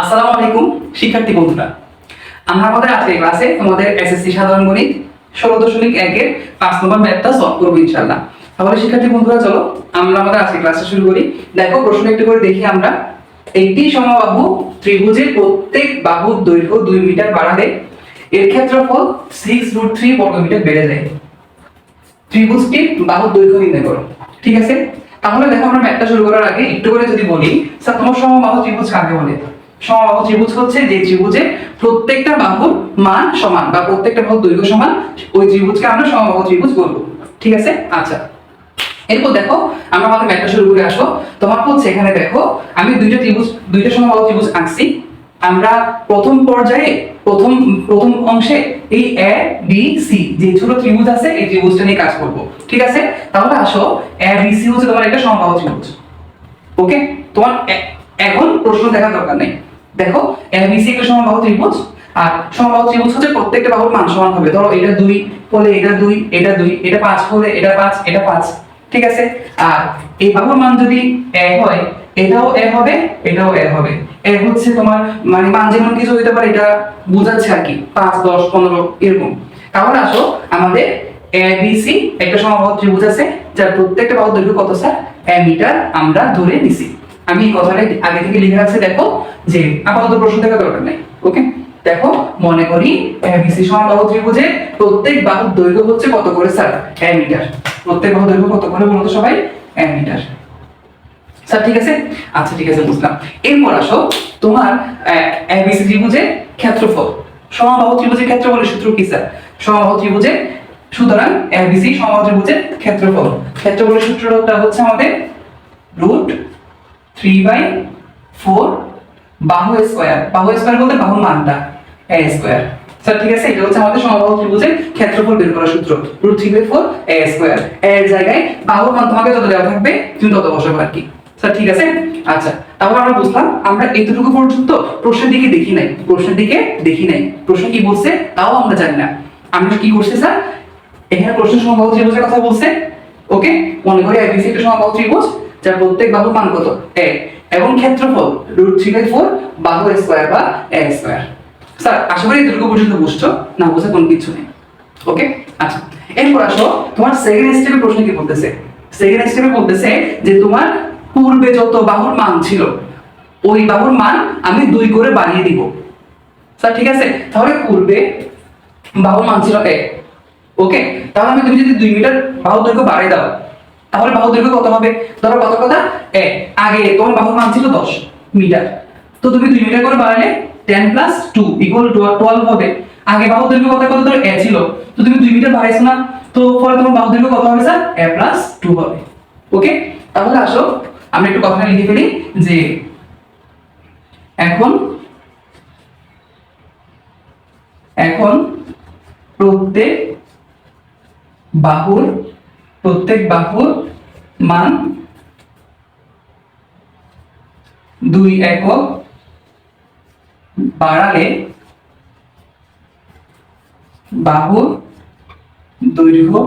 আসসালামু শিক্ষার্থী বন্ধুরা। আমরা আমাদের আজকের ক্লাসে আমাদের এসএসসি সাধারণ গণিত ষোলো দশমিক একের পাঁচ নম্বর ম্যাথটা সলভ করব ইনশাল্লাহ তাহলে শিক্ষার্থী বন্ধুরা, চলো, আমরা আমাদের আজকের ক্লাসে শুরু করি। দেখো, প্রশ্ন একটু করে দেখি আমরা। একটি সমবাহু ত্রিভুজের প্রত্যেক বাহুর দৈর্ঘ্য দুই মিটার বাড়ালে এর ক্ষেত্রফল সিক্স রুট থ্রি বর্গমিটার বেড়ে যায়। ত্রিভুজটির বাহুর দৈর্ঘ্য নির্ণয় করো। ঠিক আছে? তাহলে দেখো আমরা ম্যাথটা শুরু করার আগে একটু করে যদি বলি, স্যার, তোমার সমবাহু ত্রিভুজ কাকে বলে? সমবাহু ত্রিভুজ হচ্ছে যে ত্রিভুজে প্রত্যেকটা বাহুর মান সমান বা প্রত্যেকটা বাহুর দৈর্ঘ্য সমান, ওই ত্রিভুজকে আমরা সমবাহু ত্রিভুজ বলব। ঠিক আছে? আচ্ছা। এরপর দেখো, আমরা আমাদের ম্যাথটা শুরু করে আসো তোমার হচ্ছে এখানে দেখো, আমি দুইটা ত্রিভুজ, দুইটা সমবাহু ত্রিভুজ আঁকছি। আমরা প্রথম পর্যায়ে, প্রথম প্রথম অংশে এই এ বি সি যে ছোট ত্রিভুজ আছে, এই ত্রিভুজটা নিয়ে কাজ করব। ঠিক আছে? তাহলে আসো এ বি সি হচ্ছে তোমার একটা সমবাহু ত্রিভুজ। ওকে তোমার এখন প্রশ্ন দেখার দরকার নেই। দেখো এ বি সি একটা সমবাহু ত্রিভুজ, আর সমবাহু ত্রিভুজ হচ্ছে প্রত্যেকটা বাহুর মান সমান হবে। ধরো, এটা দুই হলে এটা দুই এটা দুই, এটা পাঁচ হলে এটা পাঁচ এটা পাঁচ। ঠিক আছে? আর এই বাহুর মান যদি এ হয়, এটাও এ হবে, এটাও এ হবে। এ হচ্ছে তোমার মানে মান যেমন কিছু হইতে পারে, এটা বোঝাচ্ছে আর কি, পাঁচ, দশ, পনেরো, এরকম। তাহলে আসো, আমাদের এ বি একটা সমবাহু ত্রিভুজ আছে যার প্রত্যেকটা বাহুর দৈর্ঘ্য কত স্যার? এ মিটার আমরা ধরে নিছি। আমি কথাটা আগে থেকে লিখে রাখছি, দেখো, যে আপাতত প্রশ্ন দেখা দরকার নেই, ওকে? দেখো, মনে করি এবিসি সমবাহু ত্রিভুজে প্রত্যেক বাহুর দৈর্ঘ্য হচ্ছে কত করে স্যার? এ মিটার। প্রত্যেক বাহুর দৈর্ঘ্য কত করে বলতো সবাই? এ মিটার। স্যার, ঠিক আছে? আচ্ছা ঠিক আছে, বুঝলাম। এরপর আসো, তোমার এবিসি ত্রিভুজের ক্ষেত্রফল। সমবাহু ত্রিভুজের ক্ষেত্রফলের সূত্র কি, স্যার? সমবাহু ত্রিভুজের, সুতরাং এবিসি সমবাহু ত্রিভুজের ক্ষেত্রফল। ক্ষেত্রফলের সূত্রটা হচ্ছে আমাদের রুট থ্রি বাই ফোর বাহু স্কোয়ার বাহু স্কোয়ার বলতে বাহুর মানটা এ স্কোয়ার স্যার, ঠিক আছে? এটা হচ্ছে আমাদের সমবাহু ত্রিভুজের ক্ষেত্রফল বের করার সূত্র root three by four A square এর জায়গায় বাহুর মান তোমাকে যত দেওয়া থাকবে, তুমি তত বসাবো আর কি। স্যার, ঠিক আছে? আচ্ছা তাহলে আমরা বুঝলাম, আমরা এতটুকু পর্যন্ত প্রশ্নের দিকে দেখি নাই, প্রশ্নের দিকে দেখি নাই। প্রশ্ন কি বলছে, তাও আমরা জানি না। আমরা কি করছি, স্যার? এখানে প্রশ্ন সমবাহু ত্রিভুজের কথা বলছে, ওকে? মনে করি এবিসি একটা সমবাহু ত্রিভুজ যার প্রত্যেক বাহুর মান কত? এ এবং ক্ষেত্রফল রুট থ্রি বাই ফোর বাহু স্কোয়ার বা এ স্কোয়ার স্যার, আশা করি এতটুকু পর্যন্ত বুঝছ, না বুঝে কোনো কিছু নেই। ওকে? আচ্ছা এরপর আসো, তোমার সেকেন্ড স্টেপে প্রশ্ন কি বলতেছে? সেকেন্ড স্টেপে বলতেছে যে তোমার পূর্বে যত বাহুর মান ছিল, ওই বাহুর মান আমি দুই করে বাড়িয়ে দিব। স্যার, ঠিক আছে? তাহলে পূর্বে বাহুর মান ছিল এক। ওকে? তাহলে আমি তুমি যদি দুই মিটার বাহু দৈর্ঘ্য বাড়িয়ে দাও, তাহলে বাহু দৈর্ঘ্য কত হবে? ধরো কত কথা এক। আগে তোমার বাহুর মান ছিল দশ মিটার। তো তুমি দুই মিটার করে বাড়ালে ten plus two equal to twelve হবে। আগে বাহু দৈর্ঘ্য কত কত ধরো এ ছিল। তো তুমি দুই মিটার বাড়াইছো না, তো ফলে তোমার বাহু দৈর্ঘ্য কত হবে স্যার? এ প্লাস টু হবে। ওকে? তাহলে আসো। আমরা একটু কথা লিখে ফেলি যে এখন এখন প্রত্যেক বাহুর প্রত্যেক বাহুর মান দুই একক বাড়ালে বাহুর দৈর্ঘ্য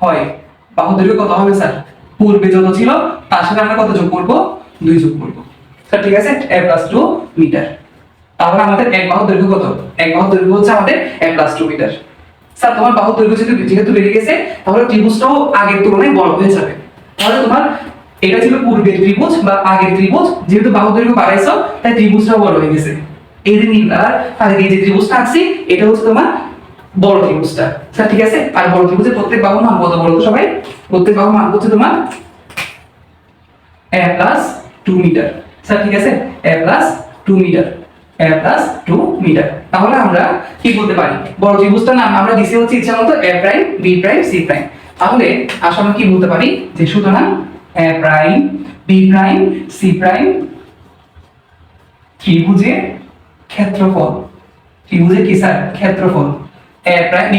হয়। বাহু দৈর্ঘ্য কত হবে স্যার? পূর্বে যত ছিল তার সাথে আমরা কত যোগ করব? দুই যোগ করব। স্যার ঠিক আছে এ প্লাস টু মিটার তাহলে আমাদের এক বাহু দৈর্ঘ্য কত? এক বাহু দৈর্ঘ্য হচ্ছে আমাদের A plus two metre sir, তোমার বাহু দৈর্ঘ্য যেহেতু যেহেতু বেড়ে গেছে, তাহলে ত্রিভুজটাও আগের তুলনায় বড় হয়ে যাবে। তাহলে তোমার এটা ছিল পূর্বের ত্রিভুজ বা আগের ত্রিভুজ, যেহেতু বাহু দৈর্ঘ্য বাড়াইছো, তাই ত্রিভুজটাও বড় হয়ে গেছে। এই যে নীলার এই যে ত্রিভুজটা আঁকছি, এটা হচ্ছে তোমার বড় ত্রিভুজটা। স্যার, ঠিক আছে? আর বড় ত্রিভুজের প্রত্যেক বাহুর মান কত বড় সবাই? প্রত্যেক বাহুর মান হচ্ছে তোমার এ প্লাস স্যার, ঠিক আছে? তাহলে আমরা কি বলতে পারি? বড় ত্রিভুজটার নাম আমরা দিছি হচ্ছে ইচ্ছা মতো তাহলে আসলে আমরা কি বলতে পারি? যে সুতরাং ক্ষেত্রফল। ত্রিভুজের কি, স্যার? ক্ষেত্রফল। এ প্রাইম বি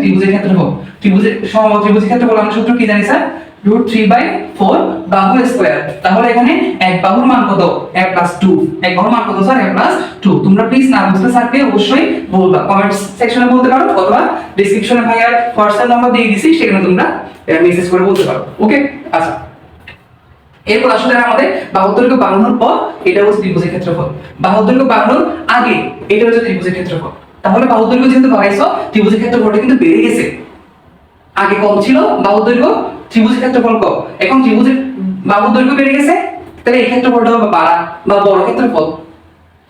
ত্রিভুজের ক্ষেত্রফল। ত্রিভুজের সমবাহু ত্রিভুজের ক্ষেত্রফল আমরা সূত্র কি জানি, স্যার? রুট তাহলে এখানে এক বাহুর মান কত? এক বাহুর মান কত স্যার তোমরা প্লিজ না বুঝতে অবশ্যই বলবা। কমেন্ট সেকশনে বলতে পারো অথবা নাম্বার দিয়ে দিছি, সেখানে তোমরা মেসেজ করে বলতে পারো। ওকে আচ্ছা। এরপর আসলে আমাদের বাহুদৈর্ঘ্য বাড়ানোর পর, এটা হচ্ছে ত্রিভুজের ক্ষেত্রফল। বাহুদৈর্ঘ্য বাড়ানোর আগে, এটা হচ্ছে ত্রিভুজের ক্ষেত্রফল। তাহলে বাহুদৈর্ঘ্য যেহেতু বাড়াইছো, ত্রিভুজের ক্ষেত্রফলটা কিন্তু বেড়ে গেছে। আগে কম ছিল বাহুদৈর্ঘ্য ত্রিভুজের ক্ষেত্রফল কম। এখন ত্রিভুজের বাহুদৈর্ঘ্য বেড়ে গেছে, তাহলে এই ক্ষেত্রফলটা হবে বাড়া বা বড় ক্ষেত্রফল।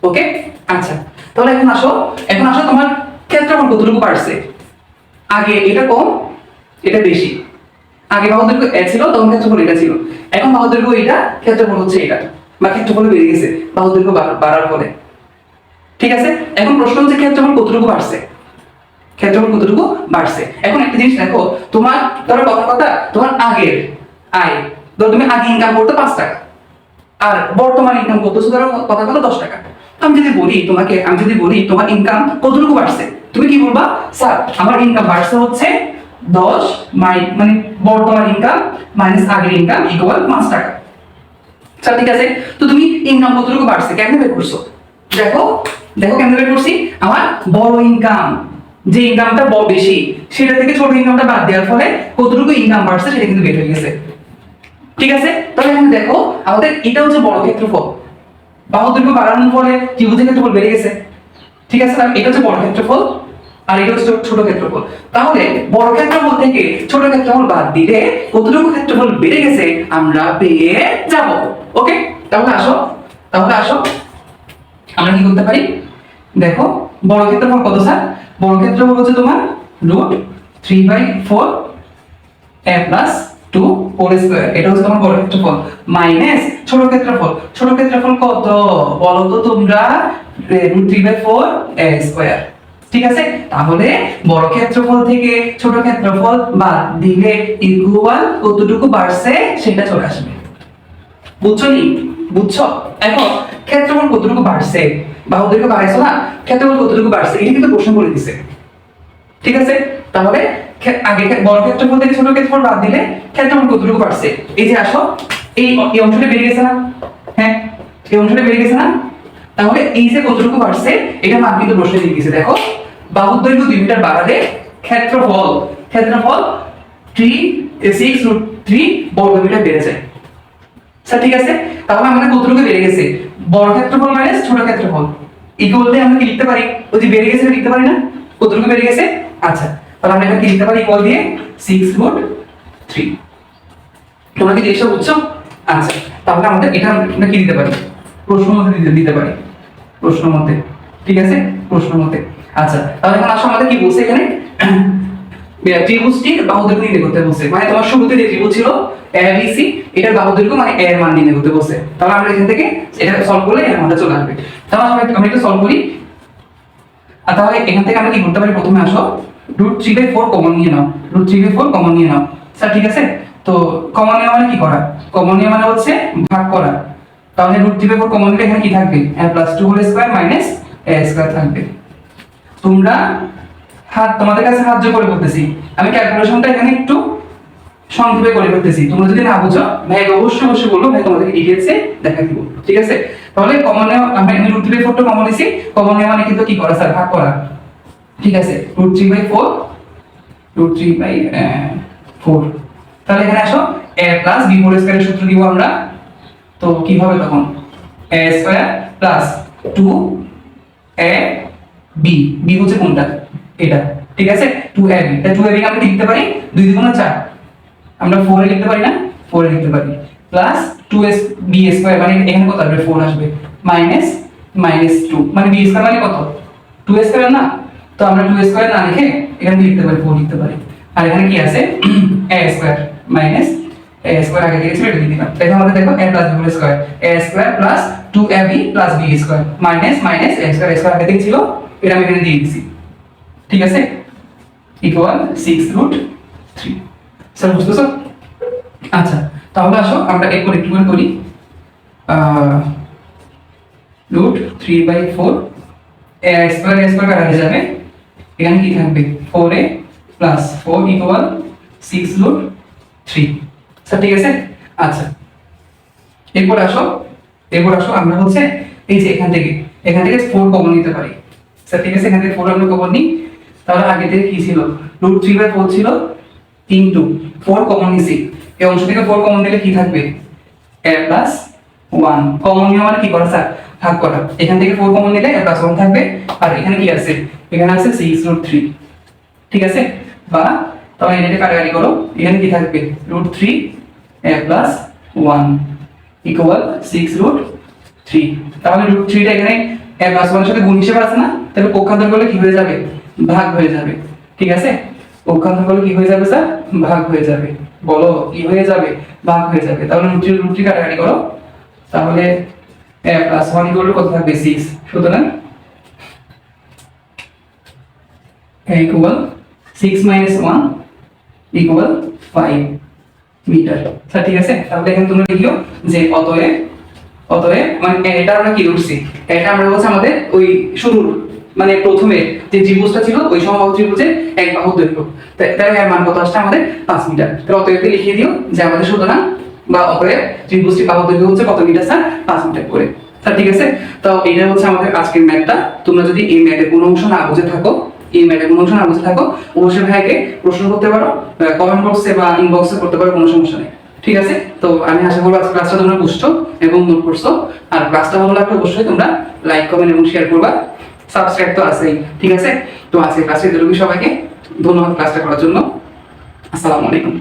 ওকে? আচ্ছা তাহলে এখন আসো এখন আসো তোমার ক্ষেত্রফল কতটুকু বাড়ছে? আগে এটা কম, এটা বেশি। আগে বাহুদৈর্ঘ্য এ ছিল, তখন ক্ষেত্রফল এটা ছিল। এখন বাহুদৈর্ঘ্য এটা ক্ষেত্রফল হচ্ছে এটা। বা ক্ষেত্রফল বেড়ে গেছে বাহুদৈর্ঘ্য বাড়- বাড়ার ফলে। ঠিক আছে? এখন প্রশ্ন হচ্ছে ক্ষেত্রফল কতটুকু বাড়ছে? ক্ষেত্রফল কতটুকু বাড়ছে? এখন একটা জিনিস দেখো, তোমার ধরো কথা কথা তোমার আগের আয়, ধরো তুমি আগে ইনকাম করতে পাঁচ টাকা, আর বর্তমান ইনকাম করতেছো ধরো কথা কথা দশ টাকা। আমি যদি বলি তোমাকে, আমি যদি বলি তোমার ইনকাম কতটুকু বাড়ছে, তুমি কি বলবা? স্যার, আমার ইনকাম বাড়ছে হচ্ছে দশ মাই মানে বর্তমান ইনকাম মাইনাস আগের ইনকাম ইকুয়াল পাঁচ টাকা। স্যার, ঠিক আছে? তো তুমি ইনকাম কতটুকু বাড়ছে, কেমনে বের করছ? দেখো দেখো কেমনে বের করছি, আমার বড় ইনকাম যে ইনকামটা বেশি, সেটা থেকে ছোট ইনকামটা বাদ দেওয়ার ফলে কতটুকু ইনকাম বাড়ছে সেটা কিন্তু বের হয়ে গেছে। ঠিক আছে? তাহলে এখন দেখো, আমাদের এটা হচ্ছে বড় ক্ষেত্রফল। বাহুদৈর্ঘ্য বাড়ানোর ফলে ত্রিভুজের ক্ষেত্রফল বেড়ে গেছে। ঠিক আছে? এটা হচ্ছে বড় ক্ষেত্রফল আর এটা হচ্ছে ছোট ক্ষেত্রফল। তাহলে বড় ক্ষেত্রফল থেকে ছোট ক্ষেত্রফল বাদ দিলে কতটুকু ক্ষেত্রফল বেড়ে গেছে আমরা পেয়ে যাব। ওকে? তাহলে আসো তাহলে আসো। আমরা কি করতে পারি? দেখো বড় ক্ষেত্রফল কত, স্যার? বড় ক্ষেত্রফল হচ্ছে তোমার root three by four a plus two whole square এটা হচ্ছে তোমার বড় ক্ষেত্রফল মাইনাস ছোট ক্ষেত্রফল। ছোট ক্ষেত্রফল কত? বলো তো তোমরা root three by four a square ঠিক আছে? তাহলে বড় ক্ষেত্রফল থেকে ছোট ক্ষেত্রফল বাদ দিলে ইকুয়াল কতটুকু বাড়ছে? সেটা চলে আসবে। বুঝছ নি? বুঝছ? এখন ক্ষেত্রফল কতটুকু বাড়ছে? বাহুদৈর্ঘ্য বাড়াইছো না ক্ষেত্রফল কতটুকু বাড়ছে? এটা কিন্তু প্রশ্ন করে দিছে। ঠিক আছে? তাহলে আগে বড় ক্ষেত্রফল থেকে ছোট ক্ষেত্রফল বাদ দিলে ক্ষেত্রফল কতটুকু বাড়ছে? এই যে আসো, এই এই অংশটা বেরিয়ে গেছে না? হ্যাঁ? এই অংশটা বেরিয়ে গেছে না? তাহলে এই যে কতটুকু বাড়ছে, এটা মান কিন্তু প্রশ্নে দিয়ে দিয়েছে দেখো, বাহুর দৈর্ঘ্য দুই মিটার বাড়ালে ক্ষেত্রফল ক্ষেত্রফল থ্রি সিক্স থ্রি বর্গ মিটার বেড়ে যায়। স্যার ঠিক আছে। তাহলে আমাদের কতটুকু বেড়ে গেছে? বড় ক্ষেত্রফল মাইনাস ছোট ক্ষেত্রফল। ইকুয়াল দিয়ে আমরা কি লিখতে পারি? ওই বেড়ে গেছে লিখতে পারি না? কতটুকু বেড়ে গেছে? আচ্ছা তাহলে আমরা এটা কি লিখতে পারি? ইকুয়াল দিয়ে সিক্স রুট থ্রি তোমরা কি জিনিসটা বুঝছ? আচ্ছা তাহলে আমাদের এটা আমরা কি দিতে পারি? প্রশ্ন মধ্যে দিতে পারি। প্রশ্ন মধ্যে। ঠিক আছে? প্রশ্ন মধ্যে। আচ্ছা তাহলে এখন আসো, আমাদের কি বলছে এখানে? ত্রিভুজটির বাহুদৈর্ঘ্য নির্ণয় করতে মানে তোমার শুরুতে যে ত্রিভুজ ছিল এবিসি এটার বাহুদৈর্ঘ্য মানে এর মান নির্ণয় করতে তাহলে আমরা এখান থেকে এটা সলভ করলে এর মানটা চলে আসবে। তাহলে আমরা আমরা একটু সলভ করি। আর তাহলে এখান থেকে আমরা কি করতে পারি? প্রথমে আসো। Root three by four common নিয়ে নাও। Root three by four common নিয়ে নাও। স্যার, ঠিক আছে? তো কমন মানে কি করা? কমন মানে হচ্ছে ভাগ করা। তাহলে root three by four common নিলে এখানে কি থাকবে? A plus two whole square minus a square থাকবে। তোমরা হাত, তোমাদের কাছে সাহায্য করে বলতেছি। আমি ক্যালকুলেশনটা এখানে একটু সংক্ষেপে করে ফেলতেছি। তোমরা যদি না বুঝো, ভাই অবশ্যই অবশ্যই বলব, ভাই তোমাদেরকে ডিটেলসে দেখা দিব ঠিক আছে? তাহলে কমন আমি এখানে রুট থ্রি ফোরটা কমন নিছি। কমন মানে কিন্তু কি করা স্যার ভাগ করা। ঠিক আছে? Root three by four root three by four তাহলে এখানে আসো এ প্লাস বি ফোর স্কোয়ারের সূত্র দিব আমরা। তো কি হবে তখন? A square plus two a b b হচ্ছে কোনটা? এটা, ঠিক আছে? Two a b two a b আমরা লিখতে পারি? দুই দুগুণ চার। আমরা ফোর লিখতে পারি না? ফোর লিখতে পারি। Plus two s b square মানে এখানে কত আসবে? ফোর আসবে। মাইনাস মাইনাস টু মানে বি স্কোয়ার মানে কত? টু স্কোয়ার না? তো আমরা টু স্কোয়ার না লিখে এখানে লিখতে পারি ফোর লিখতে পারি। আর এখানে কি আছে? A square minus a square আগে দিয়েছিল এটা দিয়ে দিলাম। তাই আমাদের দেখো a plus b square a square plus two a b plus b square minus minus a square square আগে থেকে ছিল এটা আমি এখানে দিয়ে দিছি। ঠিক আছে? Equal six root three sir বুঝতেছো আচ্ছা তাহলে আসো, আমরা এরপর একটু করে করি। Root three by four square square হয়ে যাবে। এখানে কি থাকবে? Four a plus four equal six root three sir ঠিক আছে? আচ্ছা এরপর আসো এরপর আসো, আমরা হচ্ছে এই যে এখান থেকে এখান থেকে ফোর কমন নিতে পারি। স্যার ঠিক আছে? এখান থেকে ফোর আমরা কমন নিই। তাহলে আগে থেকে কি ছিল? রুট থ্রি বাই ফোর ছিল ইন্টু ফোর কমন নিছি এই অংশ থেকে ফোর কমন দিলে কি থাকবে? এ প্লাস ওয়ান কমন নিয়ম মানে কি করা স্যার ভাগ করা। এখান থেকে ফোর কমন নিলে এ প্লাস ওয়ান থাকবে। আর এখানে কি আছে? এখানে আছে সিক্স রুট থ্রি ঠিক আছে? বা তাহলে এটা কাটাকাটি করো। এখানে কি থাকবে? Root three a plus one equal six root three তাহলে রুট থ্রিটা এখানে এ প্লাস ওয়ানের সাথে গুণ হিসেবে আছে না? তাহলে পক্ষান্তর করলে কি হয়ে যাবে? ভাগ হয়ে যাবে। ঠিক আছে? পক্ষান্তর করলে কি হয়ে যাবে স্যার? ভাগ হয়ে যাবে। বলো, কি হয়ে যাবে? ভাগ হয়ে যাবে। তাহলে রুট রুট কাটাকাটি করো। তাহলে প্লাস ওয়ান ইকুয়াল কত থাকবে? সিক্স সুতরাং equal six minus one equal five metre sir, ঠিক আছে? তাহলে এখানে তোমরা লিখো যে অতএব অতএব মানে এটা আমরা কি করছি? এটা আমরা হচ্ছে আমাদের ওই শুরুর মানে প্রথমে যে ত্রিভুজটা ছিল, ওই সমবাহু ত্রিভুজের এক বাহু দৈর্ঘ্য। তাই এর মান কত আসছে আমাদের? পাঁচ মিটার। তাহলে অতএবকে লিখিয়ে দিও যে আমাদের সুতরাং বা অতএব ত্রিভুজটি বাহু দৈর্ঘ্য হচ্ছে কত মিটার, স্যার? পাঁচ মিটার করে। স্যার ঠিক আছে? তো এটা হচ্ছে আমাদের আজকের ম্যাথটা। তোমরা যদি এই ম্যাথের কোনো অংশ না বুঝে থাকো, এই ম্যাথের কোনো অংশ না বুঝে থাকো, অবশ্যই ভাইকে প্রশ্ন করতে পারো কমেন্ট বক্সে বা ইনবক্সে করতে পারো, কোনো সমস্যা নেই। ঠিক আছে? তো আমি আশা করব আজকে ক্লাসটা তোমরা বুঝছ এবং নোট করছ। আর ক্লাসটা ভালো লাগলে অবশ্যই তোমরা লাইক কমেন্ট এবং শেয়ার করবা। সাবস্ক্রাইব তো আছেই, ঠিক আছে? তো আজকে ক্লাসে দিল সবাইকে? ধন্যবাদ ক্লাসটা করার জন্য। আসসালামু আলাইকুম।